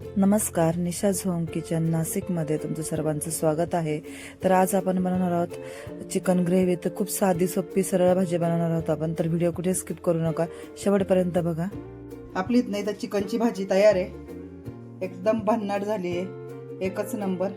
नमस्कार निशा zone kitchen नाशिकमध्ये तुमचं सर्वांचं स्वागत आहे. तर आज आपण बनवणार आहोत चिकन ग्रेव्ही. तर खूप साधी सोपी सरळ भाजी बनवणार आहोत आपण. तर व्हिडिओ कुठे स्किप करू नका. शेवटपर्यंत बघा. आपली नाही तर चिकनची भाजी तयार आहे. एकदम भन्नाट झाली आहे. एकच नंबर.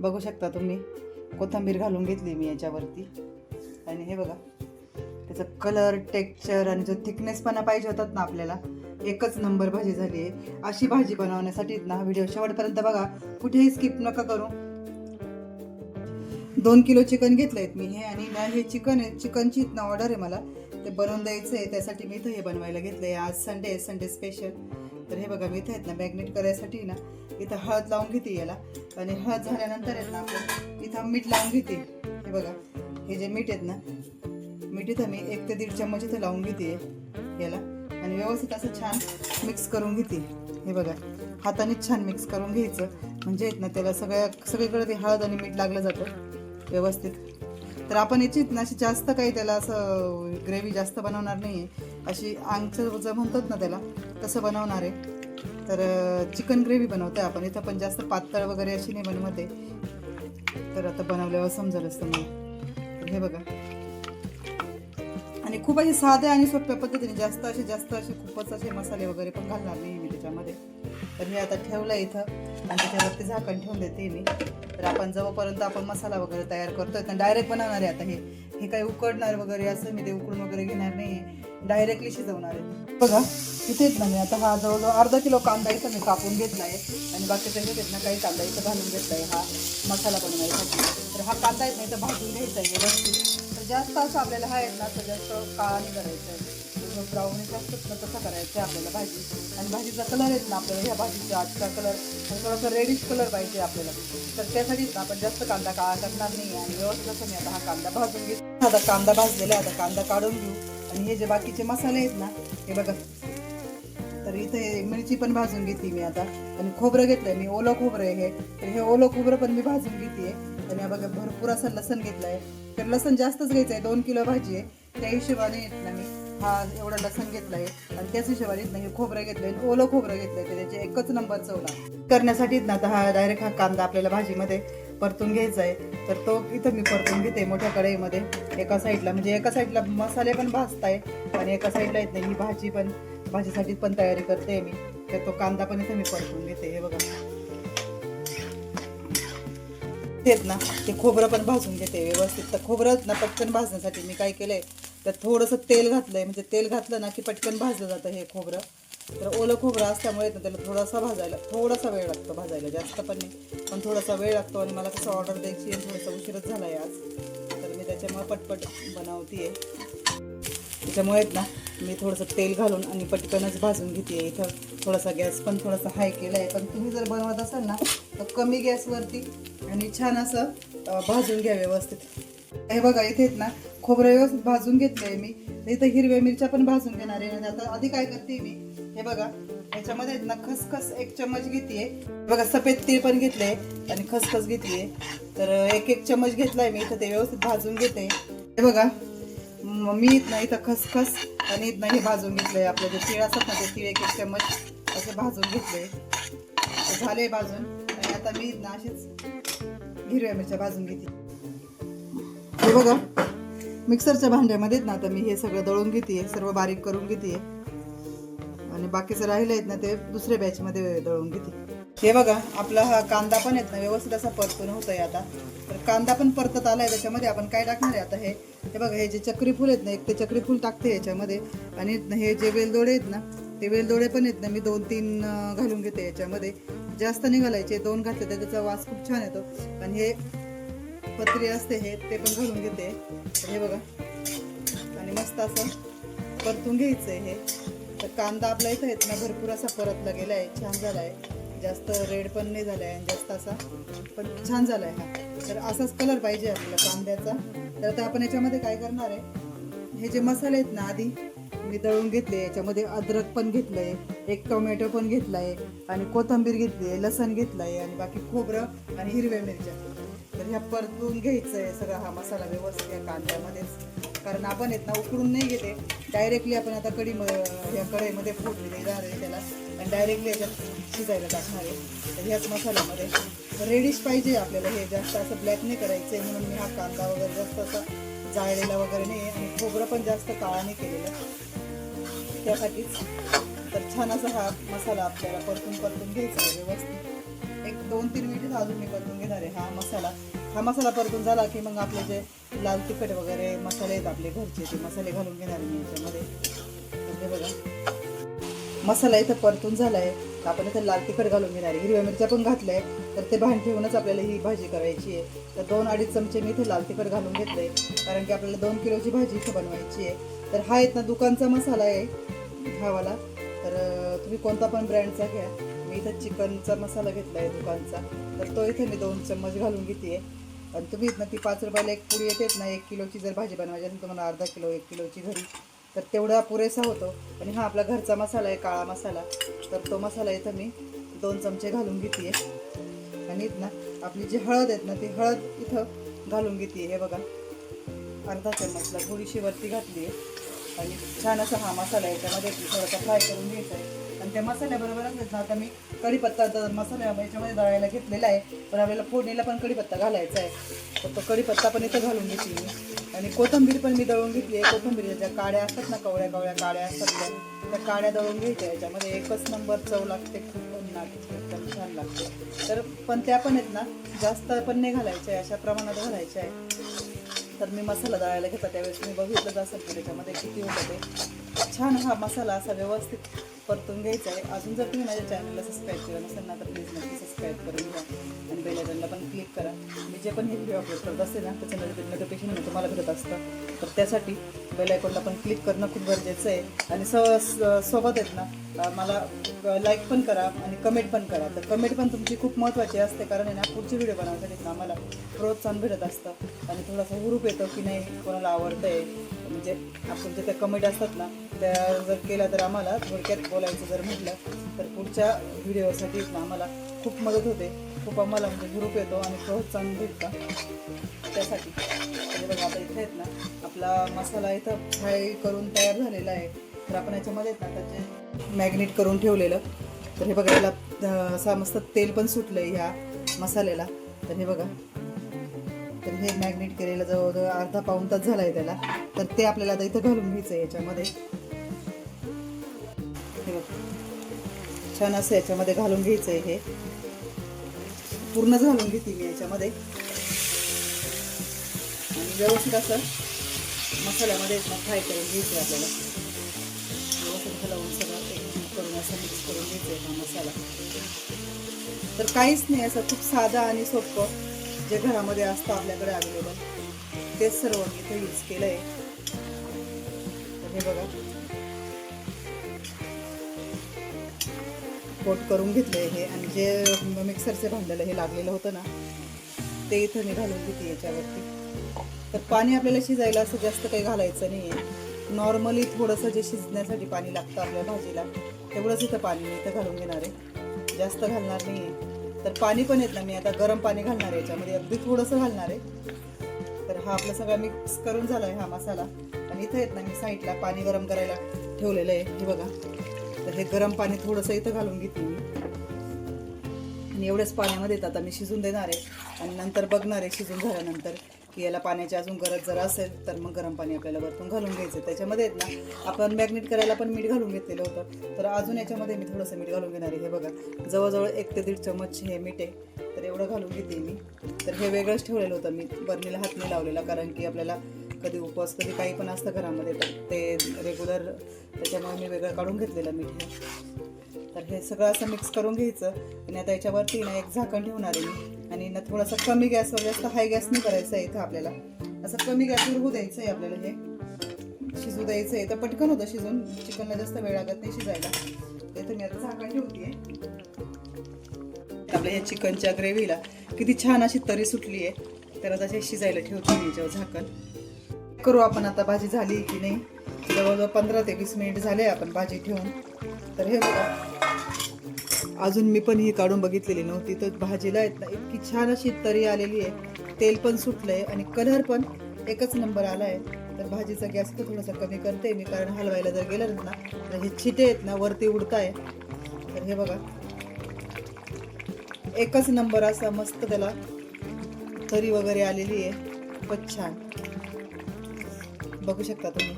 बघू शकता तुम्ही. कोथिंबीर घालून घेतली मी याच्यावरती. आणि हे बघा. त्याचं कलर टेक्स्चर आणि जो थिकनेसपणा पाहिजे होतात ना आपल्याला एकच नंबर भाजी झाली आहे. अशी भाजी बनवण्यासाठी ना व्हिडिओ शेवटपर्यंत बघा. कुठेही स्किप नका करू. दोन किलो चिकन घेतलंय मी हे आणि ना हे चिकन आहे चिकनची इथनं ऑर्डर आहे मला. ते बनवून द्यायचं आहे त्यासाठी मी इथं हे बनवायला घेतलं आहे आज संडे आहे संडे स्पेशल तर हे बघा मी इथं आहेत ना मॅग्नेट करायसाठी ना इथं हळद लावून घेते याला. आणि हळद झाल्यानंतर आहेत ना आपण इथं मीठ लावून घेते. हे बघा हे जे मीठ आहेत ना मीठ इथं मी एक ते दीड चम्मच इथं लावून घेते याला. आणि व्यवस्थित असं छान मिक्स करून घेते. हे बघा हातानेच छान मिक्स करून घ्यायचं. म्हणजे आहेत ना त्याला सगळ्या सगळीकडे ते हळद आणि मीठ लागलं जातं. व्यवस्थित. तर आपण याची ना अशी जास्त काही त्याला असं ग्रेव्ही जास्त बनवणार नाही आहे अशी आंगचं जर म्हणतात ना त्याला तसं बनवणार आहे. तर चिकन ग्रेव्ही बनवतो आहे आपण. इथं पण जास्त पातळ वगैरे अशी नाही बनवते तर आता बनवल्यावर समजलं असतं मला हे बघा. खूप असे साध्या आणि सोप्या पद्धतीने जास्त असे जास्त असे खूपच असे मसाले वगैरे पण घालणार नाही मी त्याच्यामध्ये. तर मी आता ठेवलं इथं. आणि त्याच्यावरती झाकण ठेवून देते मी. तर आपण जवळपर्यंत आपण मसाला वगैरे तयार करतोय. तर डायरेक्ट बनवणार आहे आता हे. हे काही उकडणार वगैरे असं मी ते उकडून वगैरे घेणार नाही डायरेक्टली शिजवणार आहे. बघा इथेच ना मी आता हा जवळजवळ अर्धा किलो कांदा इथं मी कापून घेतला आहे आणि बाकीच्या ह्याच्यात ना काही कांदा इथं घालून घेतला आहे हा मसाला बनवायचा तर हा कांदा येत नाही इथं भाजून घ्यायचा आहे व्यवस्थित. जास्त असं आपल्याला हा आहे ना तर जास्त काळा नाही आहे ब्राऊनिश असतात तसं करायचं आहे आपल्याला भाजी. आणि भाजीचा कलर आहेत ना आपल्याला ह्या भाजीचा आजचा कलर आणि थोडासा रेडिश कलर पाहिजे आपल्याला. तर त्यासाठीच ना आपण जास्त कांदा काळा करणार नाही आणि व्यवस्थित असं मी आता हा कांदा भाजून घेऊ आता कांदा भाजलेला आहे आता कांदा काढून घेऊ. आणि हे जे बाकीचे मसाले आहेत ना हे बघा. तर इथे मिरची पण भाजून घेते मी आता. आणि खोबरं घेतलंय मी ओलं खोबरं आहे हे. तर हे ओलं खोबरं पण मी भाजून घेते. आणि बघा भरपूर असं लसण घेतलंय. तर लसण जास्तच घ्यायचं आहे दोन किलो भाजी आहे. त्या हिशोबाने येत ना मी हा एवढा लसण घेतलाय. आणि त्याच हिशोबाने येत हे खोबरं घेतलंय आहे ओलं खोबरं घेतलंय. तर त्याचे एकच नंबर चवला करण्यासाठी ना आता हा डायरेक्ट हा कांदा आपल्याला भाजीमध्ये परतून घ्यायचा आहे तर तो इथं मी परतून घेते मोठ्या कढईमध्ये. एका साईडला म्हणजे एका साईडला मसाले पण भाजताय आणि एका साईडला येत नाही. ही भाजी पण भाजीसाठी पण तयारी करते मी. तर तो कांदा पण इथं मी परतून घेते. हे बघा. आहेत ना ते खोबरं पण भाजून घेते व्यवस्थित. तर खोबरं ना पटकन भाजण्यासाठी मी काय केलंय तर थोडंसं तेल घातलंय. म्हणजे तेल घातलं ना की पटकन भाजलं जातं हे खोबरं. तर ओलं खोबरं असल्यामुळे ना त्याला थोडासा भाजायला थोडासा वेळ लागतो भाजायला. जास्त पण नाही पण थोडासा वेळ लागतो आणि मला कसं ऑर्डर द्यायची आणि थोडासा उशीरच झाला आहे आज. तर मी त्याच्यामुळे पटपट बनवते त्याच्यामुळे ना मी थोडंसं तेल घालून आणि पटकनच भाजून घेते. इथं थोडासा गॅस पण थोडासा हाय केला आहे पण तुम्ही जर बनवत असाल ना तर कमी गॅसवरती आणि छान असं भाजून घ्या व्यवस्थित. हे बघा इथे ना खोबरं व्यवस्थित भाजून घेतले आहे मी इथं हिरव्या मिरच्या पण भाजून घेणार आहे. आणि आता आधी काय करते मी हे बघा याच्यामध्ये ना खसखस एक चम्मच घेते बघा सफेद तीळ पण घेतले आणि खसखस घेतली तर एक एक चम्मच घेतलाय मी इथं ते व्यवस्थित भाजून घेते. हे बघा मी नाही इथं खसखस आणि इथं हे भाजून आहे आपलं जे तीळ असतात ना ते तीळ एक एक चम्मच असे भाजून घेतले झाले भाजून आणि आता मी ना असेच हिरव्या मिरच्या भाजून घेते. हे बघा मिक्सरच्या भांड्यामध्ये ना आता मी हे सगळं दळून घेते सर्व बारीक करून घेते. आणि बाकीचं राहिलं आहेत ना ते दुसऱ्या बॅचमध्ये दळून घेते. हे बघा आपला हा कांदा पण आहेत ना व्यवस्थित असा परतून होत आहे आता. कांदा पण परतत आलाय त्याच्यामध्ये आपण काय टाकणार आहे आता हे? हे बघा हे जे चक्रीफूल आहेत ना एक ते चक्रीफूल टाकते याच्यामध्ये. आणि हे जे वेलदोडे आहेत ना ते वेलदोडे पण आहेत ना मी दोन तीन घालून घेते याच्यामध्ये. जास्त नाही घालायचे दोन घातले तर त्याचा वास खूप छान येतो. आणि हे पत्री असते हे ते पण घालून घेते. हे बघा. आणि मस्त असं परतून घ्यायचं आहे हे. तर कांदा आपला इथं आहेत ना भरपूर असा परतला गेला आहे छान झाला आहे जास्त रेड पण नाही झाला आहे आणि जास्त असा पण छान झाला आहे हा. तर असाच कलर पाहिजे आपल्याला कांद्याचा. तर आता आपण याच्यामध्ये काय करणार आहे? हे जे मसाले आहेत ना आधी मी दळून घेतले याच्यामध्ये अद्रक पण घेतलं आहे एक टोमॅटो पण घेतला आहे आणि कोथिंबीर घेतली आहे लसण घेतलं आहे आणि बाकी खोबरं आणि हिरव्या मिरच्या. तर ह्या परतून घ्यायचं आहे सगळा हा मसाला व्यवस्थित या कांद्यामध्येच. कारण आपण येत ना उकडून नाही घेते. डायरेक्टली आपण आता कढी ह्या कढईमध्ये फोडणी देणार आहे त्याला. आणि डायरेक्टली याच्यात शिजायला टाकणार आहे. तर ह्याच मसाल्यामध्ये. रेडिश पाहिजे आपल्याला हे जास्त असं ब्लॅक नाही करायचं आहे म्हणून मी हा कांदा वगैरे जास्त असा जाळलेला वगैरे नाही आणि खोबरं पण जास्त काळा नाही केलेलं त्यासाठीच. तर छान असा हा मसाला आपल्याला परतून परतून घ्यायचा आहे व्यवस्थित. एक दोन तीन मिनिट अजून मी परतून घेणार आहे हा मसाला. हा मसाला परतून झाला की मग आपले जे लाल तिखट वगैरे मसाले आहेत आपले घरचे ते मसाले घालून घेणार आहे मी याच्यामध्ये. बघा. मसाला इथं परतून झालाय. आहे आपण इथं लाल तिखट घालून घेणार आहे. हिरव्या मिरच्या पण घातल्या. तर ते भान ठेवूनच आपल्याला ही भाजी करायची आहे. तर दोन अडीच चमचे मी इथे लाल तिखट घालून घेतलंय. कारण की आपल्याला दोन किलोची भाजी इथं बनवायची आहे. तर हा येत ना दुकानचा मसाला आहे. हा वाला. तर तुम्ही कोणता पण ब्रँडचा घ्या. मी इथं चिकनचा मसाला घेतला आहे दुकानचा. तर तो इथे मी दोन चम्मच घालून घेते आणि तुम्ही इथनं ती पाच रुपयाला एक पुडी येतेच ना एक किलोची जर भाजी बनवायची असेल तुम्हाला अर्धा किलो एक किलोची घरी तर तेवढा पुरेसा होतो. आणि हा आपला घरचा मसाला आहे काळा मसाला. तर तो मसाला इथं मी दोन चमचे घालून घेते आणि ना आपली जी हळद आहेत ना ती हळद इथं घालून घेते हे बघा. अर्धा चम्मचला थोडीशी वरती घातली आहे आणि छान असा हा मसाला आहे त्यामध्ये थोडासा फ्राय करून घ्यायचा आहे. आणि त्या मसाल्याबरोबरच ना आता मी. कढीपत्ता तर मसाला याच्यामध्ये दळायला घेतलेला आहे पण आपल्याला फोडणीला पण कढीपत्ता घालायचा आहे. तर तो कढीपत्ता पण इथं घालून घेतली मी. आणि कोथिंबीर पण मी दळून घेतली आहे. कोथंबीर ज्या काड्या असतात ना कवळ्या कवळ्या काड्या असतात त्या काड्या दळून घ्यायच्या. याच्यामध्ये एकच नंबर चव लागते खूप लागते एकदम छान लागते. तर पण त्या पण आहेत ना जास्त पण नाही घालायच्या आहे अशा प्रमाणात घालायच्या आहे तर मी मसाला दळायला घेतला. त्यावेळेस तुम्ही बघितलंच असेल की त्याच्यामध्ये किती होतं ते. छान हा मसाला असा व्यवस्थित परतून घ्यायचा आहे. अजून जर तुम्ही माझ्या चॅनलला सबस्क्राईब केलं नसेल ना तर प्लीज नक्की सबस्क्राईब करून घ्या. आणि बेल पण क्लिक करा. मी जे पण हे व्हिडिओ अपलोड करत असते ना त्याचं नोटिफिकेशन तुम्हाला भेटत असतं. तर त्यासाठी बेल आयकॉनला पण क्लिक करणं खूप गरजेचं आहे. आणि स स- सोबत आहेत ना मला लाईक पण करा आणि कमेंट पण करा. तर कमेंट पण तुमची खूप महत्त्वाची असते. कारण आहे ना पुढची व्हिडिओ बनवण्यासाठी आम्हाला प्रोत्साहन भेटत असतं. आणि थोडासा हुरूप येतो की नाही कोणाला आवडतं आहे म्हणजे आपण जे त्या कमेंट असतात ना त्या जर केल्या तर आम्हाला थोडक्यात बोलायचं जर म्हटलं तर पुढच्या व्हिडिओसाठी आम्हाला खूप मदत होते. खूप आम्हाला म्हणजे ग्रुप येतो आणि प्रोत्साहन भेटतं त्यासाठी. म्हणजे बघा आता इथे आहेत ना आपला मसाला इथं फ्राय करून तयार झालेला आहे. तर आपण याच्यामध्ये ना त्याचे मॅग्नेट करून ठेवलेलं तर हे बघा याला असं मस्त तेल पण सुटलं आहे ह्या मसाल्याला. तर हे बघा. तर हे मॅग्नेट केलेलं जवळजवळ अर्धा पाऊण तास झाला आहे त्याला. तर ते आपल्याला आता इथं घालून घ्यायचं आहे याच्यामध्ये. हे छान असं याच्यामध्ये घालून घ्यायचं आहे हे. पूर्णच घालून घेते मी याच्यामध्ये. आणि व्यवस्थित असं मसाल्यामध्ये फ्राय करून घ्यायचं आहे आपल्याला. व्यवस्थित हलवून सगळं एक करून असं मिक्स करून घ्यायचं हा मसाला. तर काहीच नाही असं खूप साधं आणि सोपं जे घरामध्ये असतं आपल्याकडे अवेलेबल तेच सर्व मी इथे यूज केलं आहे तर हे बघा. कोट करून घेतलंय हे आणि जे मिक्सरचे भांड्याला हे लागलेलं होतं ना ते इथं मी घालून घेते याच्यावरती. तर पाणी आपल्याला शिजायला असं जास्त काही घालायचं नाही आहे. नॉर्मली थोडंसं जे शिजण्यासाठी पाणी लागतं आपल्या भाजीला तेवढंच इथं पाणी मी इथं घालून घेणार आहे. जास्त घालणार नाही आहे. तर पाणी पण येत ना मी आता गरम पाणी घालणार आहे याच्यामध्ये. अगदी थोडंसं घालणार आहे. तर हा आपला सगळा मिक्स करून झाला आहे हा मसाला. आणि इथं येत ना मी साईडला पाणी गरम करायला ठेवलेलं आहे. हे बघा. तर हे गरम पाणी थोडंसं इथं घालून घेते मी. आणि एवढ्याच पाण्यामध्ये आता मी शिजून देणार आहे. आणि नंतर बघणार आहे शिजून झाल्यानंतर की याला पाण्याची अजून गरज जर असेल तर मग गरम पाणी आपल्याला वरतून घालून घ्यायचं त्याच्यामध्ये ना आपण मॅग्नेट करायला पण मीठ घालून घेतलेलं होतं. तर अजून याच्यामध्ये मी थोडंसं मीठ घालून घेणार आहे. हे बघा जवळजवळ एक ते दीड चमच हे मीठ आहे. तर एवढं घालून घेते मी. तर हे वेगळंच ठेवलेलं होतं मी. बर्नीला हात नाही लावलेला कारण की आपल्याला कधी उपवास कधी काही पण असतं घरामध्ये तर ते रेग्युलर त्याच्यामुळे मी वेगळं काढून घेतलेलं मीठ तर हे सगळं असं मिक्स करून घ्यायचं आणि आता याच्यावरती ना एक झाकण ठेवणार आहे मी. आणि ना थोडासा कमी गॅसवर जास्त हाय गॅस नाही करायचा आहे इथं आपल्याला. असं कमी गॅसवर होऊ द्यायचं आहे आपल्याला हे. शिजू द्यायचं आहे तर पटकन होतं शिजून. चिकनला जास्त वेळ लागत नाही शिजायला. ते तर मी आता झाकण ठेवते आपल्या ह्या चिकनच्या ग्रेव्हीला किती छान अशी तरी सुटली आहे तर आता हे शिजायला ठेवते मी याच्यावर झाकण. करू आपण आता भाजी झाली की नाही? जवळजवळ पंधरा ते वीस मिनिट झाले आपण भाजी ठेवून. तर हे बघा. अजून मी पण ही काढून बघितलेली नव्हती तर भाजीला आहेत ना इतकी छान अशी तरी आलेली आहे. तेल पण सुटलंय आणि कलर पण एकच नंबर आला आहे. तर भाजीचा गॅस तर थोडासा कमी करते मी कारण हलवायला जर गेलं ना तर हे छिटे आहेत ना वरती उडताय. तर हे बघा. एकच नंबर असा मस्त त्याला तरी वगैरे आलेली आहे. खूपच छान. बघू शकता तुम्ही.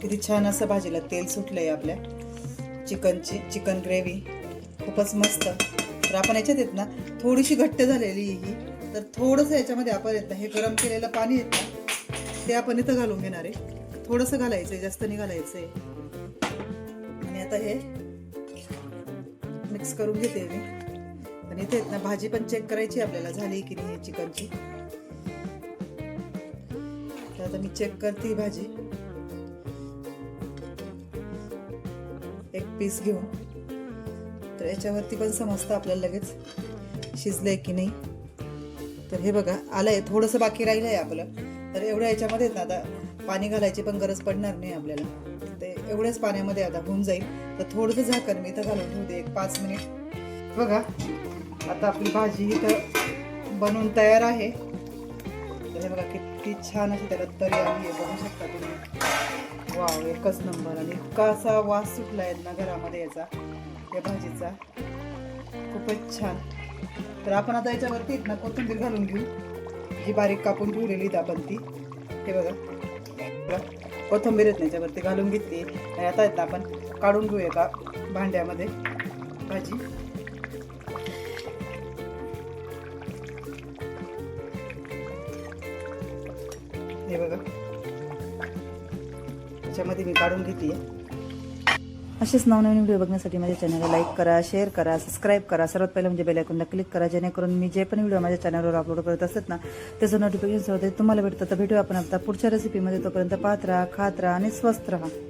किती छान असं भाजीला तेल सुटलंय आपल्या. चिकनची चिकन ग्रेव्ही. खूपच मस्त. तर आपण याच्यात येत ना थोडीशी घट्ट झालेली ही. तर थोडंसं याच्यामध्ये आपण येत ना हे गरम केलेलं पाणी येत ना ते आपण इथं घालून घेणार आहे. थोडंसं घालायचं आहे जास्त नाही घालायचं आहे आणि आता हे मिक्स करून घेते मी. आणि इथे आहेत ना भाजी पण चेक करायची आपल्याला झाली की नाही चिकनची. आता मी चेक करते ही भाजी. एक पीस घेऊन. तर याच्यावरती पण समजतं आपल्याला लगेच शिजलंय की नाही. तर हे बघा आलंय थोडंसं बाकी राहिलंय आपलं. तर एवढ्या याच्यामध्ये ना आता पाणी घालायची पण गरज पडणार नाही आपल्याला. ते एवढ्याच पाण्यामध्ये आता होऊन जाईल. तर थोडंसं झाकण मी इथं घालून ठेवते एक पाच मिनिट बघा आता आपली भाजी इथं बनवून तयार आहे. तर हे बघा किती छान अशी त्याला तरी आली आहे बघू शकता तुम्ही. वाव एकच नंबर आणि इतका असा वास सुटला आहे ना घरामध्ये याचा या भाजीचा. खूपच छान. तर आपण आता याच्यावरती आहेत ना कोथिंबीर घालून घेऊ. जी बारीक कापून ठेवलेली आपण ती हे बघा. कोथंबीर कोथिंबीर आहेत ना याच्यावरती घालून घेतली. आणि आता आहेत ना आपण काढून घेऊया का भांड्यामध्ये भाजी. हे बघा. त्याच्यामध्ये मी काढून घेते असेच नवनवीन व्हिडिओ बघण्यासाठी माझ्या चॅनलला लाईक करा शेअर करा सबस्क्राईब करा. सर्वात पहिलं म्हणजे बेल आयकॉनला क्लिक करा जेणेकरून मी जे पण व्हिडिओ माझ्या चॅनलवर अपलोड करत असतात ना त्याचं नोटिफिकेशन सर्व तुम्हाला भेटतं. तर भेटू आपण आता पुढच्या रेसिपीमध्ये तोपर्यंत पाहत राहा खात राहा आणि स्वस्त राहा.